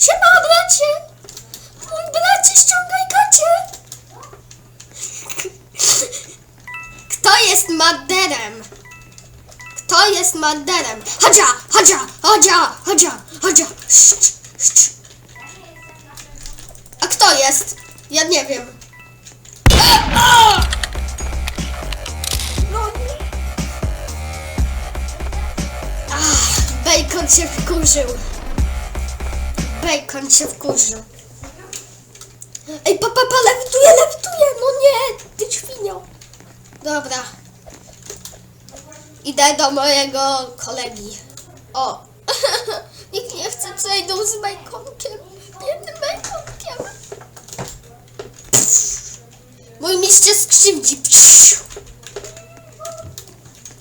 Siema, bracie! Mój bracie, ściągaj gacie! Kto jest Maderem? Kto jest Maderem? Hadzia, hadzia, hadzia. Szt, szt. A kto jest? Ja nie wiem. No bacon się wkurzył. Bacon się wkurzył. Ej, papa, pa, lewituje, lewituje! No nie, ty świnio. Dobra. Idę do mojego kolegi. O! Nikt nie chce, co idą z baconkiem. Biednym baconkiem. Mój mistrz skrzywdzi.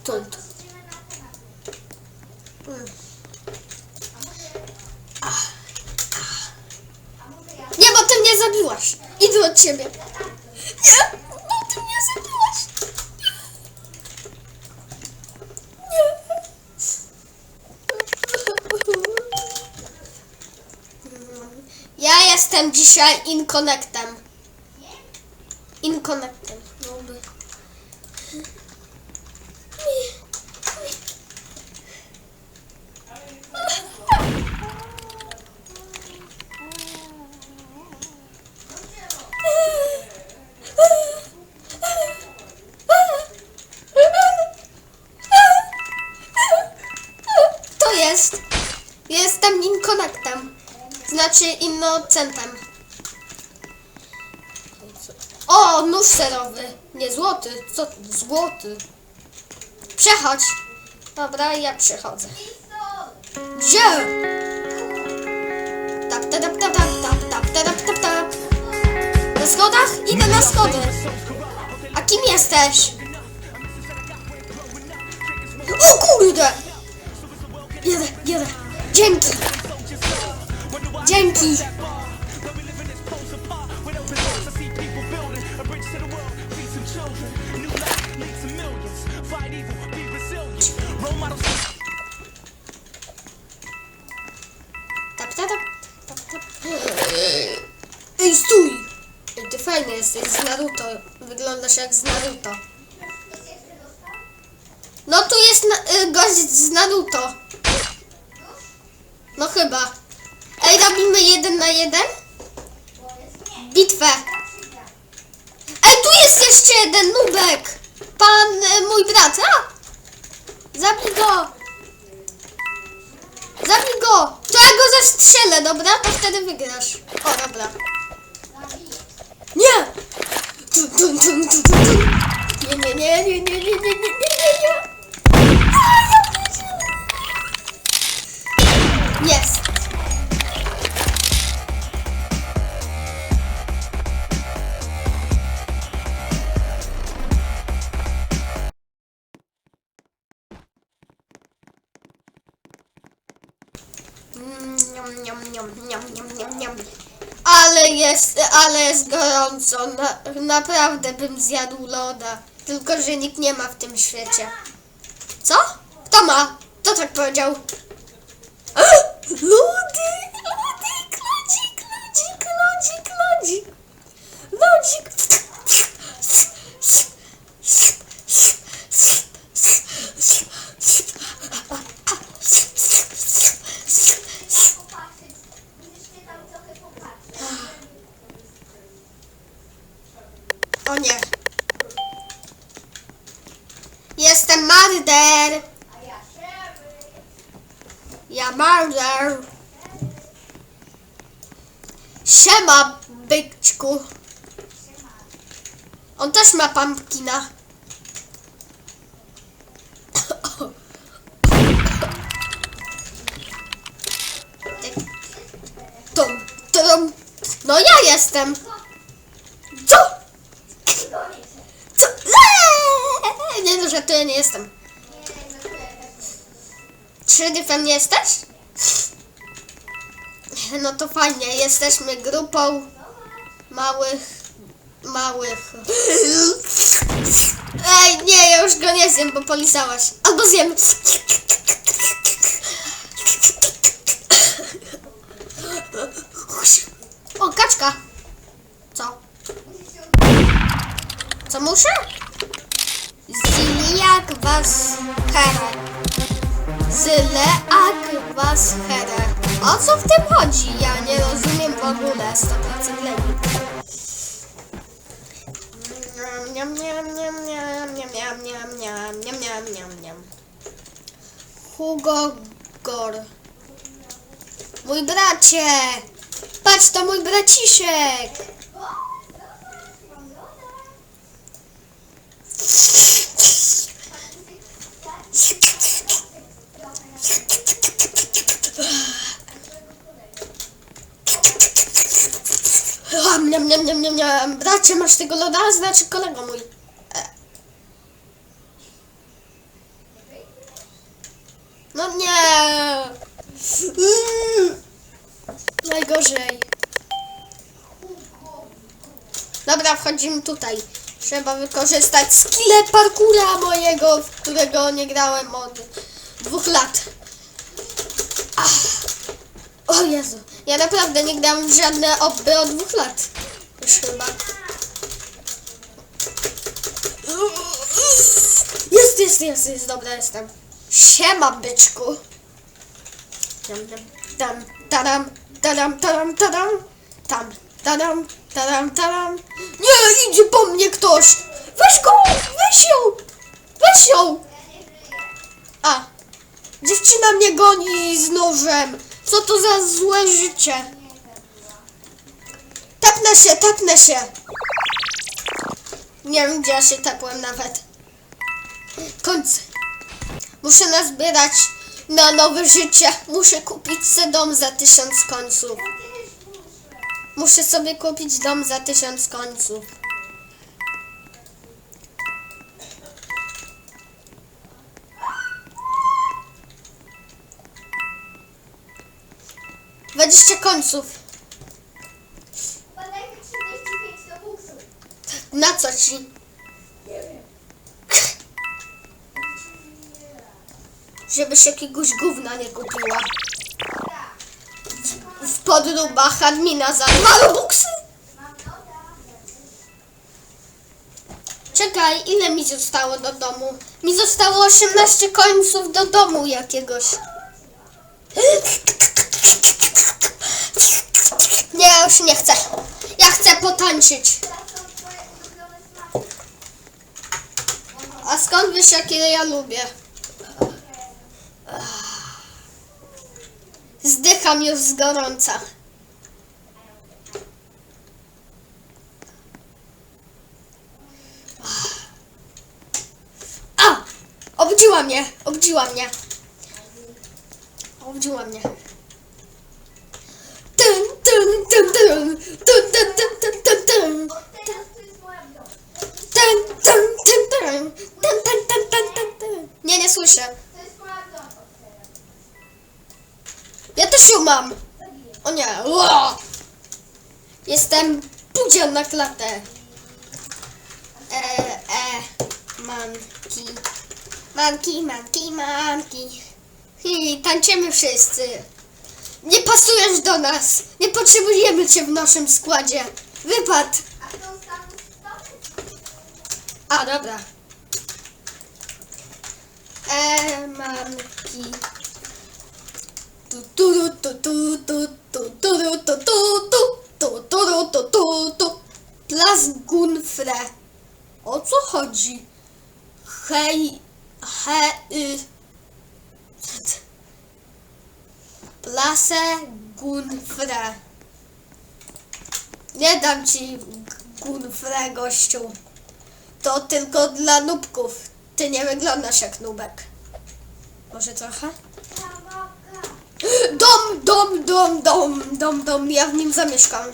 Tunt. Mm. Ach, ach. Nie, bo ty mnie zabiłaś. Idę od ciebie. Nie, bo ty mnie zabiłaś. Jestem dzisiaj inconnectem. Inconnectem. To jest. Jestem inconnectem. Znaczy innocentem. O, nóż serowy. Nie złoty. Co? Złoty. Przechodź. Dobra, ja przechodzę. Gdzie? Tap, tap, tap, tap, tap, tap, tap, tap, tap. Na schodach? Idę na schody. A kim jesteś? O kurde! Jedę, jedę. Dzięki. Dzięki. Tap, tap, tap, tap, tap. Ej, stój! Ty jesteś z Naruto. Wyglądasz jak z Naruto. No tu jest na, y, gość z Naruto. No chyba. Ej, robimy jeden na jeden? Bitwę. Ej, tu jest jeszcze jeden nubek. Pan, y, mój brat, a? Zabij go. Zabij go. To ja go zastrzelę, dobra? To wtedy wygrasz. O, dobra. Nie! Tum. Nie, nie, nie, nie, nie, nie, nie, nie, nie, nie, Ale jest, ale jest gorąco. Na, naprawdę bym zjadł loda. Tylko, że nikt nie ma w tym świecie. Co? Kto ma? Kto tak powiedział? Lody! Lodzik, lodzik, lodzik, lodzik, lodzik. Lodzik. O nie. Jestem marder. Ja marder. Siema, byczku. On też ma pumpkina. No ja jestem. Nie jestem. Trzy dyfem nie jesteś? No to fajnie, jesteśmy grupą małych, małych. Ej, nie, ja już go nie zjem, bo polizałaś. Albo zjem. O, kaczka. Co? Co muszę? Ziliak was here. Zyleak was here. O co w tym chodzi? Ja nie rozumiem w ogóle. 100% leni. Niam, niam, niam, niam, niam, niam, niam, niam, niam, niam, niam, niam. Hugo Gor. Mój bracie! Patrz, to mój braciszek! Niam, niam, niam, niam, niam. Bracie, masz tego loda? Znaczy kolego mój. E. No nie! Mm. Najgorzej. Dobra, wchodzimy tutaj. Trzeba wykorzystać skille parkura mojego, w którego nie grałem od dwóch lat. Ach. O Jezu, ja naprawdę nie grałem w żadne obby od dwóch lat. Już chyba. Jest, jest, jest, jest, dobra jestem. Siema, byczku. Tam, tam, tadam, tadam, tadam, tadam, tam, tadam, tadam, tadam. Nie, idzie po mnie ktoś. Weź go, weź ją, weź ją. A, dziewczyna mnie goni z nożem. Co to za złe życie? Tapnę się, tapnę się. Nie wiem, gdzie ja się tapłem nawet. Końc. Muszę nazbierać na nowe życie. Muszę kupić sobie dom za tysiąc końców. Muszę sobie kupić dom za tysiąc końców. Dwadzieścia końców. Podaj mi 35 do buksu. Na co ci? Nie wiem. Żebyś jakiegoś gówna nie kupiła. W podróbach admina za loda. Czekaj, ile mi zostało do domu? Mi zostało 18 końców do domu jakiegoś. Nie, już nie chcę. Ja chcę potańczyć. A skąd wiesz, jakie ja lubię? Zdycham już z gorąca. A! Obudziła mnie, obudziła mnie. Obudziła mnie. Dun, dun, dun. Od teraz to jest moja dom. Dun, dun, dun, dun, dun, dun, dun, dun, dun, dun. Nie, nie słyszę. Też ją mam. O nie. Ło! Jestem pudzian na klatę. E, e, manki. Manki, manki, manki. I tańczymy wszyscy. Nie pasujesz do nas. Nie potrzebujemy cię w naszym składzie. Wypad. A, dobra. E, manki. Plas Gunfre. O co chodzi? Hej, he, y. Plase Gunfre. Nie dam ci Gunfre, gościu. To tylko dla nubków. Ty nie wyglądasz jak nubek. Może trochę? Dom, dom, dom, dom, dom, dom. Ja w nim zamieszkam.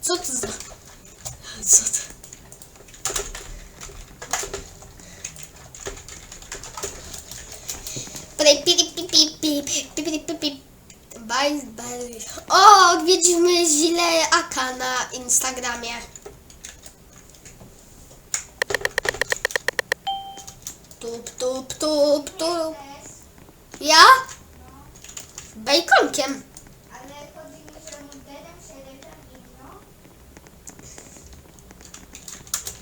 Co to za... Co to? O, odwiedzimy Zile Aka na Instagramie. Tup, tup, tup, tup. Ja? Bejkonkiem.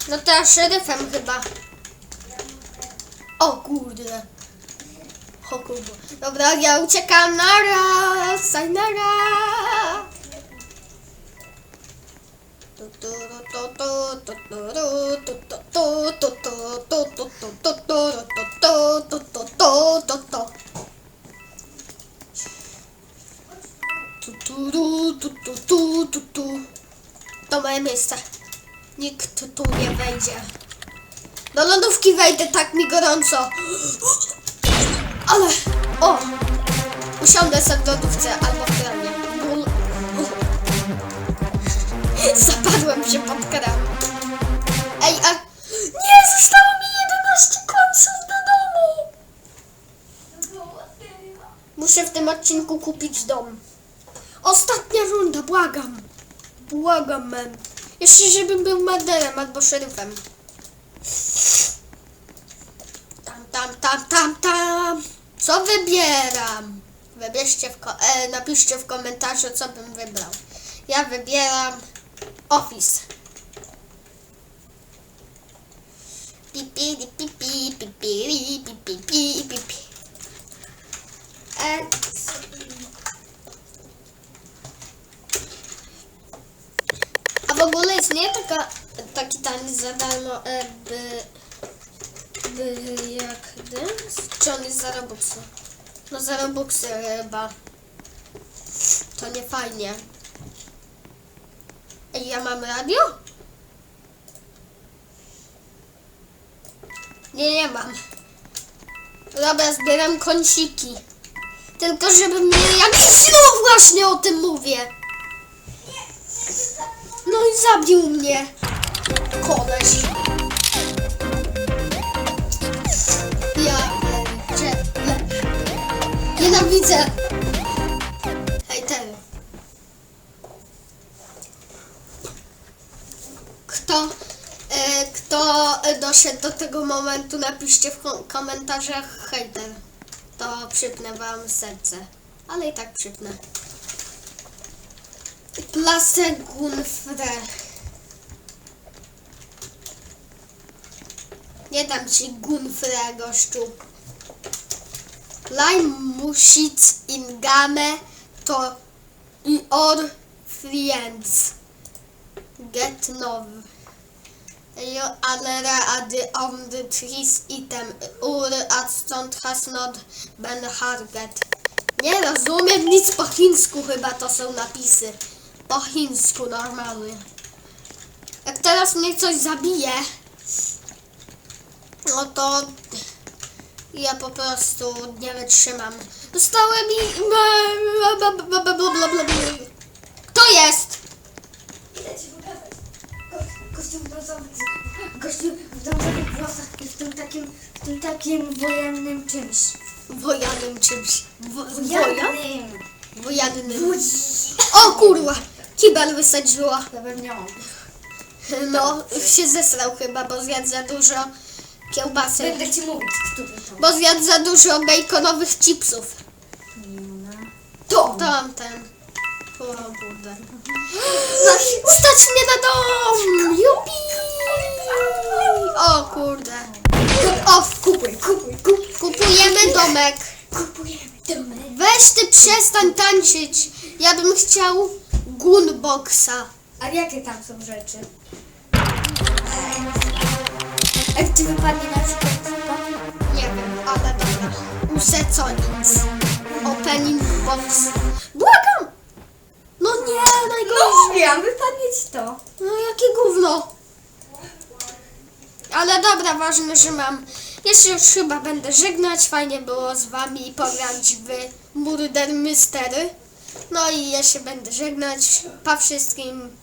No. No teraz szeryfem chyba. Ja. O kurde. O kurde. Dobra, ja uciekam na raz. To moje miejsce. Nikt tu nie wejdzie. Do lodówki wejdę, tak mi gorąco. Ale, o! Usiądę sobie w lodówce albo w kramie. Zapadłem się pod kram. Ej, a... Nie, zostało mi 11 końców do domu. Muszę w tym odcinku kupić dom. Ostatnia runda, błagam. Błagam, men. Jeszcze żebym był menderem albo szeryfem. Tam, tam, tam, tam, tam. Co wybieram? Wybierzcie w ko- e, napiszcie w komentarzu, co bym wybrał. Ja wybieram Office. E, A w ogóle istnieje taka, taki taniec za darmo, e, by, by jak dance? Czy on jest za Robuxy? No za Robuxy chyba. To nie fajnie. Ej, ja mam radio? Nie, nie mam. Dobra, zbieram kąciki. Tylko żeby mnie jakiś... No właśnie o tym mówię. No i zabił mnie. Koleś. Ja cię Nienawidzę. Kto, e, kto doszedł do tego momentu, napiszcie w kom- komentarzach hejter. To przypnę wam serce. Ale i tak przypnę. Place Gunfre. Nie dam ci Gunfre, gościu. In game to i or friends. Get now. Jo, ale ady on the trees item ur at stąd has not been harget. Nie rozumiem nic po chińsku chyba to są napisy. Po chińsku normalnie. Jak teraz mnie coś zabije, no to ja po prostu nie wytrzymam. Dostałem i... Kto jest? Włosach i w tym takim, w tym takim wojennym czymś. Wojanym czymś. Wo? Wojennym. Wojannym. O kurwa! Kibel wysadziła. Zapewniałam. No, się zesrał chyba, bo zjadł za dużo kiełbasy. Będę ci mówić, który to. Bo zjadł za dużo baconowych chipsów. To! Tamten. O kurde. Stać mnie na dom! Jupi! O kurde. O, Kupuj, kupuj, kupuj. kupujemy domek. Kupujemy domek. Weź ty przestań tańczyć. Ja bym chciał gunboxa. A jakie tam są rzeczy? Jak ci wypadnie na przykład Nie wiem, ale dobra. Muszę co nic. Opening box. Błagam! No nie, najgorzej. Mówiłam, wypadnie ci to. No jakie gówno. Ale dobra, ważne, że mam. Jeszcze już chyba będę żegnać. Fajnie było z wami pograć w Murder Mystery. No i ja się będę żegnać. Pa wszystkim.